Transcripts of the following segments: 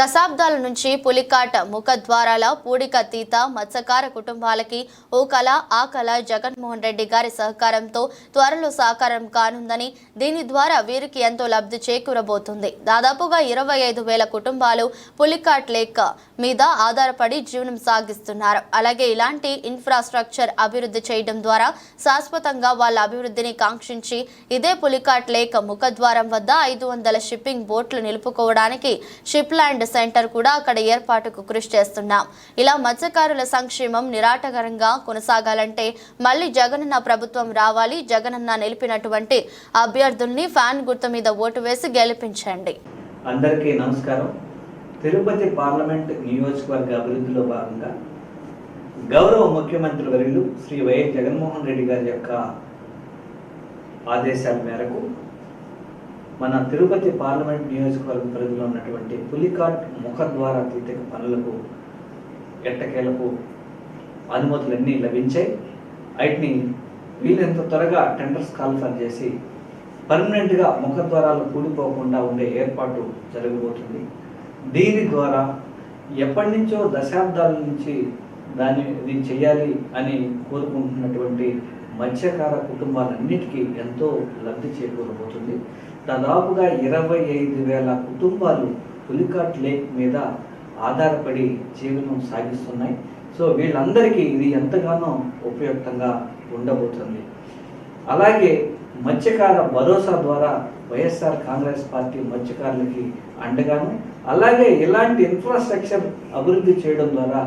దశాబ్దాల నుంచి పులికాట్ ముఖద్వారాల పూడిక తీత మత్స్యకార కుటుంబాలకి ఓ కళ ఆ కళ జగన్మోహన్ రెడ్డి గారి సహకారంతో త్వరలో సాకారం కానుందని దీని ద్వారా వీరికి ఎంతో లబ్ధి చేకూరబోతుంది. దాదాపుగా ఇరవై ఐదు వేల కుటుంబాలు పులికాట్ లేక్ మీద ఆధారపడి జీవనం సాగిస్తున్నారు. అలాగే ఇలాంటి ఇన్ఫ్రాస్ట్రక్చర్ అభివృద్ధి చేయడం ద్వారా శాశ్వతంగా వాళ్ళ అభివృద్ధిని కాంక్షించి ఇదే పులికాట్ లేక్ ముఖద్వారం వద్ద ఐదు వందల షిప్పింగ్ బోట్లు నిలుపుకోవడానికి షిప్ ల్యాండ్ సెంటర్ కూడా అక్కడ ఏర్పాటుకు కృషి చేస్తున్నాం. ఇలా మత్స్యకారుల సంక్షేమం నిరాటకరంగా కొనసాగాలంటే మళ్ళీ జగనన్న ప్రభుత్వం రావాలి జగనన్న నిలిపినటువంటి అభ్యర్థుల్ని ఫ్యాన్ గుర్తు మీద ఓటు వేసి గెలిపించండి. అందరికీ నమస్కారం. తిరుపతి పార్లమెంట్ నియోజకవర్గ అభివృద్ధిలో భాగంగా గౌరవ ముఖ్యమంత్రి వర్యులు శ్రీ వైఎస్ జగన్మోహన్ రెడ్డి గారి యొక్క ఆదేశాల మేరకు మన తిరుపతి పార్లమెంట్ నియోజకవర్గ పరిధిలో ఉన్నటువంటి పులికాట్ ముఖద్వార తీర్థక పనులకు ఎట్టకేలకు అనుమతులన్నీ లభించాయి వాటిని వీలైనంత త్వరగా టెండర్స్ కాల్ఫర్ చేసి పర్మనెంట్గా ముఖద్వారాలు కూలిపోకుండా ఉండే ఏర్పాటు జరగబోతుంది. దీని ద్వారా ఎప్పటి నుంచో దశాబ్దాల నుంచి దాన్ని ఇది చేయాలి అని కోరుకుంటున్నటువంటి మత్స్యకార కుటుంబాలన్నిటికీ ఎంతో లబ్ధి చేకూరబోతుంది. దాదాపుగా ఇరవై ఐదు వేల కుటుంబాలు పులికాట్ లేక్ మీద ఆధారపడి జీవనం సాగిస్తున్నాయి. సో వీళ్ళందరికీ ఇది ఎంతగానో ఉపయుక్తంగా ఉండబోతుంది. అలాగే మత్స్యకార భరోసా ద్వారా వైఎస్ఆర్ కాంగ్రెస్ పార్టీ మత్స్యకారులకి అండగాను. అలాగే ఇలాంటి ఇన్ఫ్రాస్ట్రక్చర్ అభివృద్ధి చేయడం ద్వారా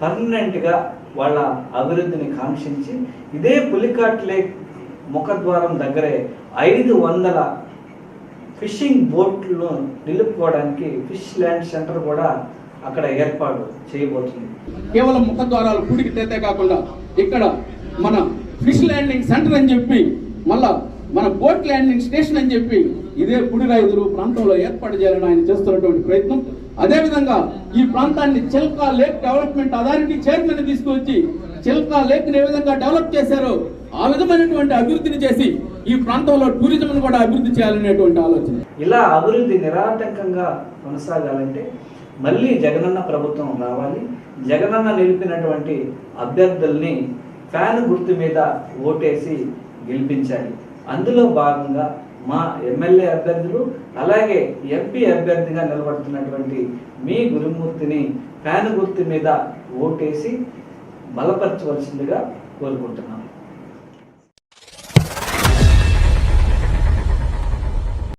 పర్మనెంట్గా వాళ్ళ అభివృద్ధిని కాంక్షించి ఇదే పులికాట్ లేక్ ముఖద్వారం దగ్గరే ఐదు వందల ఫిషింగ్ బోట్లను నిలుపుకోవడానికి ఫిష్ ల్యాండ్ సెంటర్ కూడా అక్కడ ఏర్పాటు చేయబోతుంది. కేవలం ముఖద్వారాలు గుడికి తేతే కాకుండా ఇక్కడ మన ఫిష్ ల్యాండింగ్ సెంటర్ అని చెప్పి మళ్ళా మన బోట్ ల్యాండింగ్ స్టేషన్ అని చెప్పి ఇదే పుడిరాయుధులు ప్రాంతంలో ఏర్పాటు చేయాలని ఆయన చేస్తున్నటువంటి ప్రయత్నం. అదేవిధంగా ఈ ప్రాంతాన్ని Chilka lake development authority chairman తీసుకువచ్చి చిల్కా లేక్ ఏ విధంగా డెవలప్ చేశారో ఆ విధమైనటువంటి అభివృద్ధిని చేసి ఈ ప్రాంతంలో టూరిజం కూడా అభివృద్ధి చేయాలనేటువంటి ఆలోచన. ఇలా అభివృద్ధి నిరాటంకంగా కొనసాగాలంటే మళ్ళీ జగనన్న ప్రభుత్వం రావాలి. జగనన్న నిలిపినటువంటి అభ్యర్థుల్ని ఫ్యాన్ గుర్తు మీద ఓటేసి గెలిపించాలి. అందులో భాగంగా మా ఎమ్మెల్యే అభ్యర్థులు అలాగే ఎంపీ అభ్యర్థిగా నిలబడుతున్నటువంటి మీ గురుమూర్తిని ఫ్యాన్ గుర్తు మీద ఓటేసి బలపరచవలసిందిగా కోరుకుంటున్నాను